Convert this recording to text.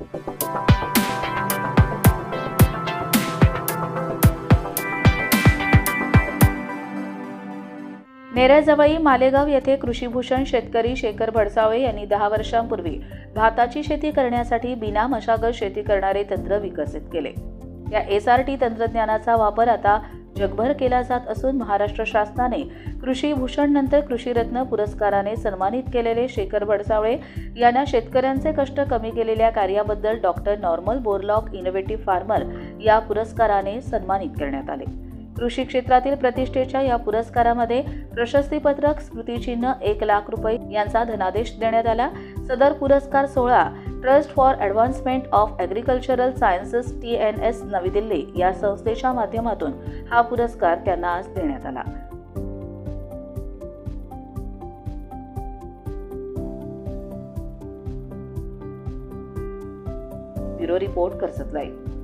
नेऱ्याजवळी मालेगाव येथे कृषीभूषण शेतकरी शेखर भडसावळे यांनी दहा वर्षांपूर्वी भाताची शेती करण्यासाठी बिना मशागत शेती करणारे तंत्र विकसित केले. या एस आर टी तंत्रज्ञानाचा वापर आता जगभर केला जात असून महाराष्ट्र शासनाने कृषी भूषण नंतर कृषीरत्न पुरस्काराने सन्मानित केलेले शेखर भडसावळे यांना शेतकऱ्यांचे कष्ट कमी केलेल्या कार्याबद्दल doctor Norman Borlaug innovative farmer या पुरस्काराने सन्मानित करण्यात आले. कृषी क्षेत्रातील प्रतिष्ठेच्या या पुरस्कारामध्ये प्रशस्तीपत्रक स्मृतिचिन्ह एक लाख रुपये यांचा धनादेश देण्यात आला. सदर पुरस्कार सोहळा trust for advancement of agricultural sciences T N S नवी दिल्ली या संस्थेच्या माध्यमातून हा पुरस्कार त्यांना आज देण्यात आला. Bureau report Karjat live